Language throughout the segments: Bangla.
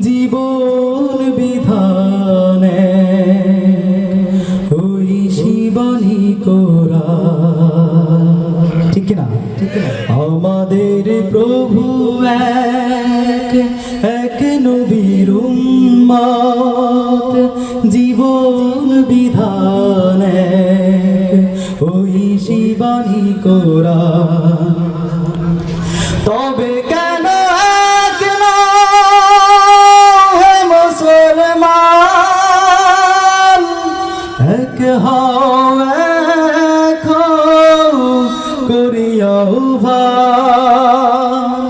জীবন বিধানে ওই শিবানী কোরা। ঠিক না আমাদের প্রভু এক এক নবীর উম্মত। জীবন বিধান ওই শিবানী কোরা। তবে এক হও এক হও করিয়াও ভান।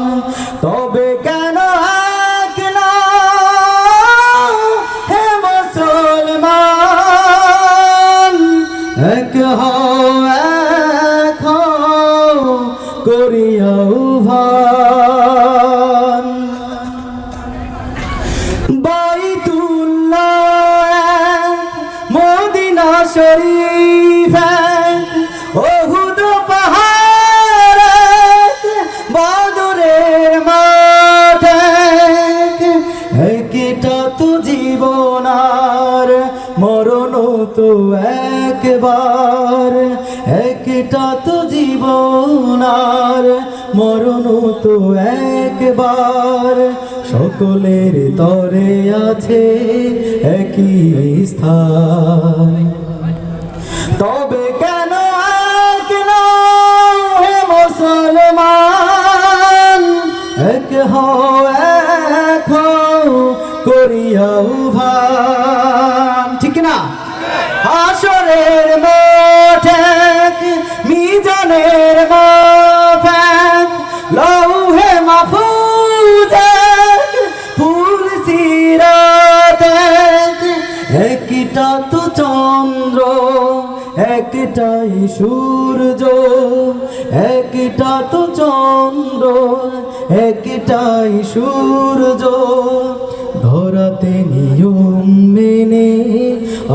তবে কেন এক না হে মুসলমান? এক হও এক হও শরীফ ওহুদ পাহাড়, বাদরের মাঠ। একটা তো জীবনার মরণ তো একবার। একটা তো জীবনার মরণ তো একবার। সকলের তরে আছে একই স্থান। এক হও করিয়াও ভান। ঠিক না হাসরের মাঠে মিজানের মাফেক? লৌহে মাহফুজে ফুল সিরাতে একটা তো চন্দ্র একটাই সূর্য একটা তো চন্দ্র একটাই সূর্য, ধরাতে নিয়ম মেনে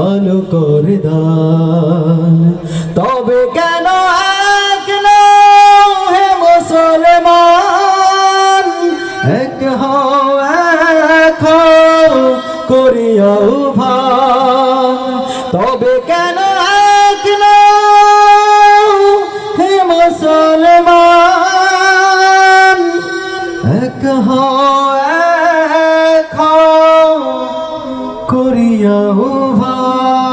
আলো করে দান তবে কেন এক হে মুসলমান? এক হও, এক হো করিয়া ভয়